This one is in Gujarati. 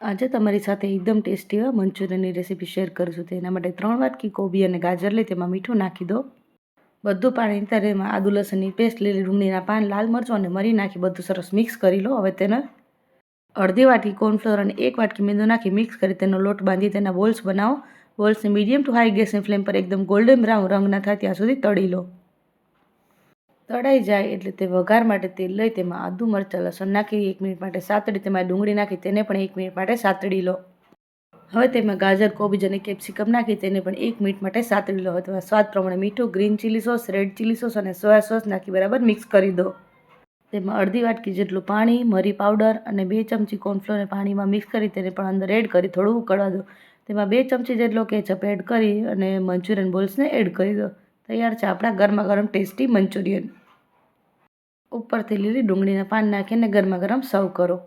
આજે તમારી સાથે એકદમ ટેસ્ટી એવા મંચુરિયનની રેસીપી શેર કરું છું. તેના માટે ત્રણ વાટકી કોબી અને ગાજર લઈ તેમાં મીઠું નાખી દો. બધું પાણી ત્યારે એમાં આદુ, લસણની પેસ્ટ, લીલી ડુંગળીના પાન, લાલ મરચું અને મરી નાખી બધું સરસ મિક્સ કરી લો. હવે તેને અડધી વાટકી કોર્નફ્લોર અને એક વાટકી મેંદો નાખી મિક્સ કરી તેનો લોટ બાંધી તેના બોલ્સ બનાવો. બોલ્સને મીડિયમ ટુ હાઈ ગેસની ફ્લેમ પર એકદમ ગોલ્ડન બ્રાઉન રંગના થાય ત્યાં સુધી તળી લો. તળાઈ જાય એટલે તે વઘાર માટે તેલ લઈ તેમાં આદુ મરચાં, લસણ નાખી, એક મિનિટ માટે સાતડી, તેમાં ડુંગળી નાખી, તેને પણ એક મિનિટ માટે સાતડી લો. હવે તેમાં ગાજર, કોબીજ અને કેપ્સિકમ નાખી, તેને પણ એક મિનિટ માટે સાતડી લો. હવે સ્વાદ પ્રમાણે મીઠું, green chilli sauce, red chilli sauce અને સોયા સોસ નાખી બરાબર મિક્સ કરી દો. તેમાં અડધી વાટકી જેટલું પાણી, મરી પાવડર અને બે ચમચી કોર્નફ્લોરને પાણીમાં મિક્સ કરી તેને પણ અંદર એડ કરી થોડું ઉકળવા દો. તેમાં બે ચમચી જેટલો કેચઅપ એડ કરી અને મંચુરિયન બોલ્સને એડ કરી દો. તૈયાર છે. આપણા ગરમા ગરમ ટેસ્ટી મંચુરિયન. ઉપરથી લીલી ડુંગળીના પાન નાખીને ગરમા ગરમ સર્વ કરો.